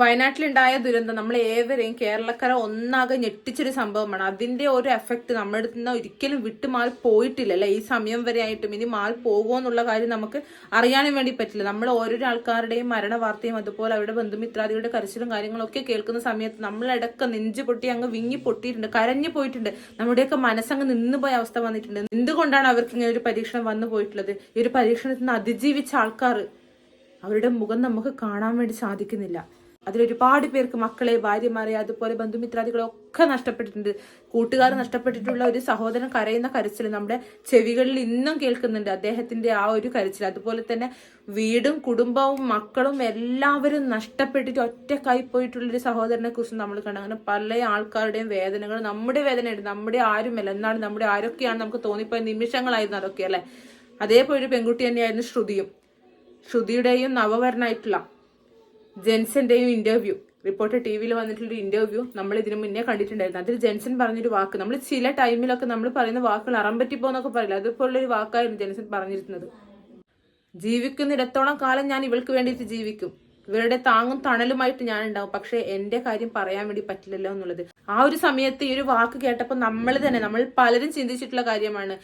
വയനാട്ടിലുണ്ടായ ദുരന്തം നമ്മൾ ഏവരെയും കേരളക്കര ഒന്നാകെ ഞെട്ടിച്ചൊരു സംഭവമാണ്. അതിന്റെ ഒരു എഫക്ട് നമ്മുടെ അടുത്ത് നിന്ന് ഒരിക്കലും വിട്ടു മാറി പോയിട്ടില്ല അല്ലെ? ഈ സമയം വരെ ആയിട്ടും ഇനി മാറി പോകുമോ എന്നുള്ള കാര്യം നമുക്ക് അറിയാനും വേണ്ടി പറ്റില്ല. നമ്മൾ ഓരോരോ ആൾക്കാരുടെയും മരണ വാർത്തയും അതുപോലെ അവരുടെ ബന്ധുമിത്രാദികളുടെ കരച്ചിലും കാര്യങ്ങളൊക്കെ കേൾക്കുന്ന സമയത്ത് നമ്മളിടക്ക് നെഞ്ച് പൊട്ടി അങ്ങ് വിങ്ങി പൊട്ടിയിട്ടുണ്ട് കരഞ്ഞു പോയിട്ടുണ്ട്. നമ്മുടെയൊക്കെ മനസ്സങ്ങ് നിന്ന് പോയ അവസ്ഥ വന്നിട്ടുണ്ട്. എന്തുകൊണ്ടാണ് അവർക്ക് ഇങ്ങനെ ഒരു പരീക്ഷണം വന്നു പോയിട്ടുള്ളത്? ഈ ഒരു പരീക്ഷണത്തിൽ നിന്ന് അതിജീവിച്ച ആൾക്കാർ അവരുടെ മുഖം നമുക്ക് കാണാൻ വേണ്ടി സാധിക്കുന്നില്ല. അതിലൊരുപാട് പേർക്ക് മക്കളെ ഭാര്യമാരെ അതുപോലെ ബന്ധുമിത്രാദികളെ ഒക്കെ നഷ്ടപ്പെട്ടിട്ടുണ്ട്. കൂട്ടുകാർ നഷ്ടപ്പെട്ടിട്ടുള്ള ഒരു സഹോദരൻ കരയുന്ന കരച്ചിൽ നമ്മുടെ ചെവികളിൽ ഇന്നും കേൾക്കുന്നുണ്ട്. അദ്ദേഹത്തിന്റെ ആ ഒരു കരച്ചിൽ അതുപോലെ തന്നെ വീടും കുടുംബവും മക്കളും എല്ലാവരും നഷ്ടപ്പെട്ടിട്ട് ഒറ്റക്കായി പോയിട്ടുള്ള ഒരു സഹോദരനെ കുറിച്ച് നമ്മൾ കണ്ടു അങ്ങനെ പല ആൾക്കാരുടെയും വേദനകൾ നമ്മുടെ വേദനയുണ്ട് നമ്മുടെ ആരുമല്ല. എന്നാണ് നമ്മുടെ ആരൊക്കെയാണ് നമുക്ക് തോന്നിപ്പോയ നിമിഷങ്ങളായിരുന്നു അതൊക്കെ അല്ലെ? അതേപോലെ ഒരു പെൺകുട്ടി തന്നെയായിരുന്നു ശ്രുതിയും. ശ്രുതിയുടെയും നവവരനായിട്ടുള്ള ജെൻസന്റെയും ഇന്റർവ്യൂ റിപ്പോർട്ടർ ടി വിയിൽ വന്നിട്ടുള്ള ഇന്റർവ്യൂ നമ്മൾ ഇതിനു മുന്നേ കണ്ടിട്ടുണ്ടായിരുന്നു. അതിൽ ജെൻസൺ പറഞ്ഞൊരു വാക്ക്. നമ്മൾ ചില ടൈമിലൊക്കെ നമ്മൾ പറയുന്ന വാക്കുകൾ അറമ്പറ്റിപ്പോന്നൊക്കെ പറയില്ല? അതുപോലുള്ള ഒരു വാക്കായിരുന്നു ജെൻസൺ പറഞ്ഞിരുന്നത്. ജീവിക്കുന്നിടത്തോളം കാലം ഞാൻ ഇവൾക്ക് വേണ്ടിയിട്ട് ജീവിക്കും. ഇവരുടെ താങ്ങും തണലുമായിട്ട് ഞാൻ ഉണ്ടാവും. പക്ഷെ എന്റെ കാര്യം പറയാൻ വേണ്ടി പറ്റില്ലല്ലോ എന്നുള്ളത്. ആ ഒരു സമയത്ത് ഈ ഒരു വാക്ക് കേട്ടപ്പോൾ നമ്മൾ തന്നെ നമ്മൾ പലരും ചിന്തിച്ചിട്ടുള്ള കാര്യമാണ്.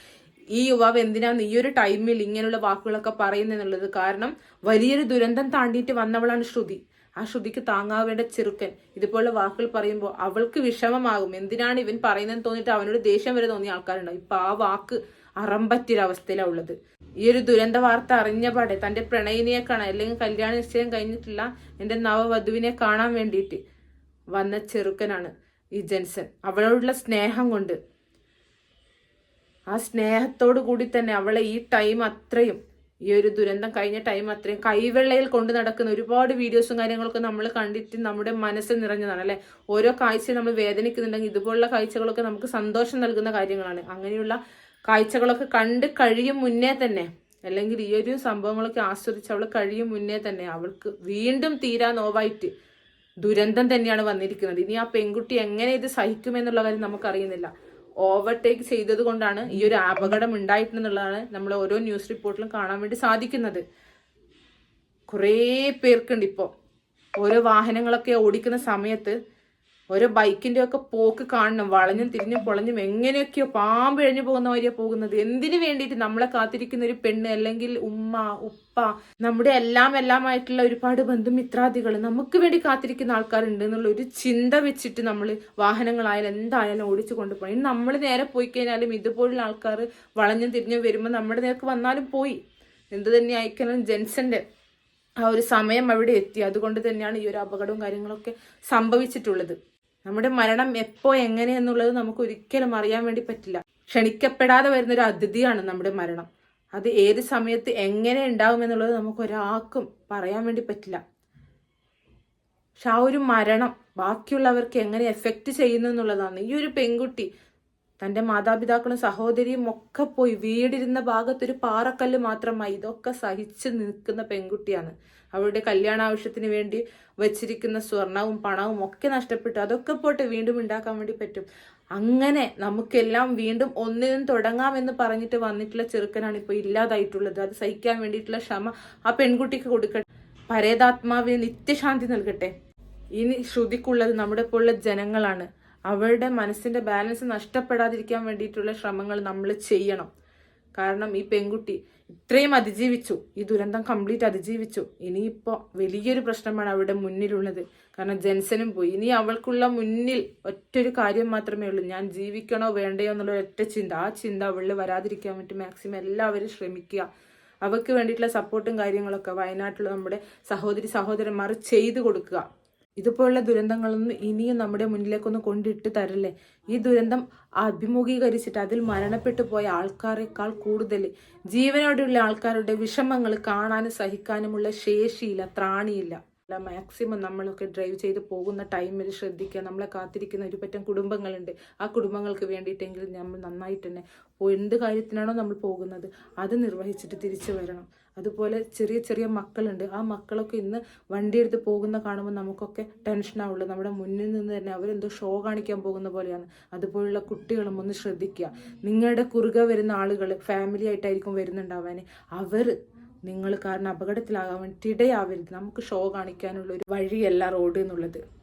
ഈ യുവാവ് എന്തിനാണ് ഈ ഒരു ടൈമിൽ ഇങ്ങനെയുള്ള വാക്കുകളൊക്കെ പറയുന്നെന്നുള്ളത് കാരണം വലിയൊരു ദുരന്തം താണ്ടിയിട്ട് വന്നവളാണ് ശ്രുതി. ആ ശ്രുതിക്ക് താങ്ങാവേണ്ട ചെറുക്കൻ. ഇതുപോലുള്ള വാക്കുകൾ പറയുമ്പോൾ അവൾക്ക് വിഷമമാകും. എന്തിനാണ് ഇവൻ പറയുന്നതെന്ന് തോന്നിയിട്ട് അവനോട് ദേഷ്യം വരെ തോന്നിയ ആൾക്കാരുണ്ടാവും. ഇപ്പൊ ആ വാക്ക് അറമ്പറ്റൊരവസ്ഥയിലാണ് ഉള്ളത് ഈ ഒരു ദുരന്ത വാർത്ത അറിഞ്ഞ പാടെ തന്റെ പ്രണയിനിയെ കാണാൻ അല്ലെങ്കിൽ കല്യാണ നിശ്ചയം കഴിഞ്ഞിട്ടില്ല എന്റെ നവവധുവിനെ കാണാൻ വേണ്ടിയിട്ട് വന്ന ചെറുക്കനാണ് ഈ ജെൻസൺ. അവളോടുള്ള സ്നേഹം കൊണ്ട് ആ സ്നേഹത്തോടു കൂടി തന്നെ അവളെ ഈ ടൈം അത്രയും ഈ ഒരു ദുരന്തം കഴിഞ്ഞ ടൈം അത്രയും കൈവെള്ളയിൽ കൊണ്ട് നടക്കുന്ന ഒരുപാട് വീഡിയോസും കാര്യങ്ങളൊക്കെ നമ്മൾ കണ്ടിട്ട് നമ്മുടെ മനസ്സ് നിറഞ്ഞതാണ് അല്ലെ? ഓരോ കാഴ്ച നമ്മൾ വേദനിക്കുന്നുണ്ടെങ്കിൽ ഇതുപോലുള്ള കാഴ്ചകളൊക്കെ നമുക്ക് സന്തോഷം നൽകുന്ന കാര്യങ്ങളാണ്. അങ്ങനെയുള്ള കാഴ്ചകളൊക്കെ കണ്ട് കഴിയും മുന്നേ തന്നെ അല്ലെങ്കിൽ ഈ ഒരു സംഭവങ്ങളൊക്കെ ആസ്വദിച്ച് അവൾ കഴിയും മുന്നേ തന്നെ അവൾക്ക് വീണ്ടും തീരാ നോവായിട്ട് ദുരന്തം തന്നെയാണ് വന്നിരിക്കുന്നത്. ഇനി ആ പെൺകുട്ടി എങ്ങനെ ഇത് സഹിക്കുമെന്നുള്ള കാര്യം നമുക്കറിയുന്നില്ല. ഓവർടേക്ക് ചെയ്തത് കൊണ്ടാണ് ഈ ഒരു അപകടം ഉണ്ടായിട്ടുണ്ടെന്നുള്ളതാണ് നമ്മൾ ഓരോ ന്യൂസ് റിപ്പോർട്ടിലും കാണാൻ വേണ്ടി സാധിക്കുന്നത്. കുറേ പേർക്കുണ്ട് ഇപ്പോൾ ഓരോ വാഹനങ്ങളൊക്കെ ഓടിക്കുന്ന സമയത്ത് ഓരോ ബൈക്കിന്റെ ഒക്കെ പോക്ക് കാണണം വളഞ്ഞും തിരിഞ്ഞും പൊളഞ്ഞും എങ്ങനെയൊക്കെയോ പാമ്പ് എഴിഞ്ഞു പോകുന്ന മാതിരിയാ പോകുന്നത്. എന്തിനു വേണ്ടിയിട്ട് നമ്മളെ കാത്തിരിക്കുന്ന ഒരു പെണ്ണ് അല്ലെങ്കിൽ ഉമ്മ ഉപ്പ നമ്മുടെ എല്ലാം എല്ലാം ആയിട്ടുള്ള ഒരുപാട് ബന്ധുമിത്രാദികൾ നമുക്ക് വേണ്ടി കാത്തിരിക്കുന്ന ആൾക്കാരുണ്ട് എന്നുള്ള ഒരു ചിന്ത വെച്ചിട്ട് നമ്മൾ വാഹനങ്ങളായാലും എന്തായാലും ഓടിച്ചു കൊണ്ടുപോയി ഇനി നമ്മൾ നേരെ പോയി കഴിഞ്ഞാലും ഇതുപോലുള്ള ആൾക്കാർ വളഞ്ഞും തിരിഞ്ഞും വരുമ്പോൾ നമ്മുടെ നേർക്ക് വന്നാലും പോയി. എന്ത് തന്നെ ആയിക്കണം ജെൻസന്റെ ആ ഒരു സമയം അവിടെ എത്തി. അതുകൊണ്ട് തന്നെയാണ് ഈ ഒരു അപകടവും കാര്യങ്ങളൊക്കെ സംഭവിച്ചിട്ടുള്ളത്. നമ്മുടെ മരണം എപ്പോ എങ്ങനെയെന്നുള്ളത് നമുക്ക് ഒരിക്കലും അറിയാൻ വേണ്ടി പറ്റില്ല. ക്ഷണിക്കപ്പെടാതെ വരുന്ന ഒരു അതിഥിയാണ് നമ്മുടെ മരണം. അത് ഏത് സമയത്ത് എങ്ങനെ ഉണ്ടാവും എന്നുള്ളത് നമുക്ക് ഒരാൾക്കും പറയാൻ വേണ്ടി പറ്റില്ല. പക്ഷെ ആ ഒരു മരണം ബാക്കിയുള്ളവർക്ക് എങ്ങനെ എഫക്റ്റ് ചെയ്യുന്നു എന്നുള്ളതാണ്. ഈ ഒരു പെൺകുട്ടി തന്റെ മാതാപിതാക്കളും സഹോദരിയും ഒക്കെ പോയി വീടിരുന്ന ഭാഗത്തൊരു പാറക്കല്ല് മാത്രമായി. ഇതൊക്കെ സഹിച്ച് നിൽക്കുന്ന പെൺകുട്ടിയാണ്. അവളുടെ കല്യാണ ആവശ്യത്തിന് വേണ്ടി വച്ചിരിക്കുന്ന സ്വർണവും പണവും ഒക്കെ നഷ്ടപ്പെട്ടു. അതൊക്കെ പോട്ടെ വീണ്ടും ഉണ്ടാക്കാൻ വേണ്ടി പറ്റും. അങ്ങനെ നമുക്കെല്ലാം വീണ്ടും ഒന്നിനും തുടങ്ങാമെന്ന് പറഞ്ഞിട്ട് വന്നിട്ടുള്ള ചെറുക്കനാണ് ഇപ്പോൾ ഇല്ലാതായിട്ടുള്ളത്. അത് സഹിക്കാൻ വേണ്ടിയിട്ടുള്ള ക്ഷമ ആ പെൺകുട്ടിക്ക് കൊടുക്കട്ടെ. പരേതാത്മാവിന് നിത്യശാന്തി നൽകട്ടെ. ഇനി ശ്രുതിക്കുള്ളത് നമ്മുടെ പോലുള്ള ജനങ്ങളാണ്. അവരുടെ മനസ്സിന്റെ ബാലൻസ് നഷ്ടപ്പെടാതിരിക്കാൻ വേണ്ടിയിട്ടുള്ള ശ്രമങ്ങൾ നമ്മൾ ചെയ്യണം. കാരണം ഈ പെൺകുട്ടി ഇത്രയും അതിജീവിച്ചു. ഈ ദുരന്തം കംപ്ലീറ്റ് അതിജീവിച്ചു. ഇനിയിപ്പോൾ വലിയൊരു പ്രശ്നമാണ് അവരുടെ മുന്നിലുള്ളത്. കാരണം ജെൻസനും പോയി. ഇനി അവൾക്കുള്ള മുന്നിൽ ഒറ്റൊരു കാര്യം മാത്രമേ ഉള്ളൂ. ഞാൻ ജീവിക്കണോ വേണ്ടയോ എന്നുള്ള ഒറ്റ ചിന്ത. ആ ചിന്ത അവളിൽ വരാതിരിക്കാൻ വേണ്ടി മാക്സിമം എല്ലാവരും ശ്രമിക്കുക. അവർക്ക് വേണ്ടിയിട്ടുള്ള സപ്പോർട്ടും കാര്യങ്ങളൊക്കെ വയനാട്ടിലുള്ള നമ്മുടെ സഹോദരി സഹോദരന്മാർ ചെയ്തു കൊടുക്കുക. ഇതുപോലുള്ള ദുരന്തങ്ങളൊന്നും ഇനിയും നമ്മുടെ മുന്നിലേക്കൊന്ന് കൊണ്ടിട്ട് തരല്ലേ? ഈ ദുരന്തം അഭിമുഖീകരിച്ചിട്ട് അതിൽ മരണപ്പെട്ടു പോയ ആൾക്കാരെക്കാൾ കൂടുതൽ ജീവനോടെയുള്ള ആൾക്കാരുടെ വിഷമങ്ങൾ കാണാനും സഹിക്കാനുമുള്ള ശേഷിയില്ല ത്രാണിയില്ല. അല്ല മാക്സിമം നമ്മളൊക്കെ ഡ്രൈവ് ചെയ്ത് പോകുന്ന ടൈമിൽ ശ്രദ്ധിക്കുക. നമ്മളെ കാത്തിരിക്കുന്ന ഒരു പറ്റം കുടുംബങ്ങളുണ്ട്. ആ കുടുംബങ്ങൾക്ക് വേണ്ടിയിട്ടെങ്കിലും നമ്മൾ നന്നായിട്ട് തന്നെ എന്ത് കാര്യത്തിനാണോ നമ്മൾ പോകുന്നത് അത് നിർവഹിച്ചിട്ട് തിരിച്ചു വരണം. അതുപോലെ ചെറിയ ചെറിയ മക്കളുണ്ട്. ആ മക്കളൊക്കെ ഇന്ന് വണ്ടി എടുത്ത് പോകുന്ന കാണുമ്പോൾ നമുക്കൊക്കെ ടെൻഷനാവുള്ളൂ നമ്മുടെ മുന്നിൽ നിന്ന് തന്നെ അവരെന്തോ ഷോ കാണിക്കാൻ പോകുന്ന പോലെയാണ്. അതുപോലുള്ള കുട്ടികളും ഒന്ന് ശ്രദ്ധിക്കുക. നിങ്ങളുടെ കുറുകെ വരുന്ന ആളുകൾ ഫാമിലി ആയിട്ടായിരിക്കും വരുന്നുണ്ടാവാൻ അവർ നിങ്ങൾ കാരണം അപകടത്തിലാകാൻ വേണ്ടിയിട്ട് ഇടയാവരുത്. നമുക്ക് ഷോ കാണിക്കാനുള്ള ഒരു വഴിയല്ല റോഡ് എന്നുള്ളത്.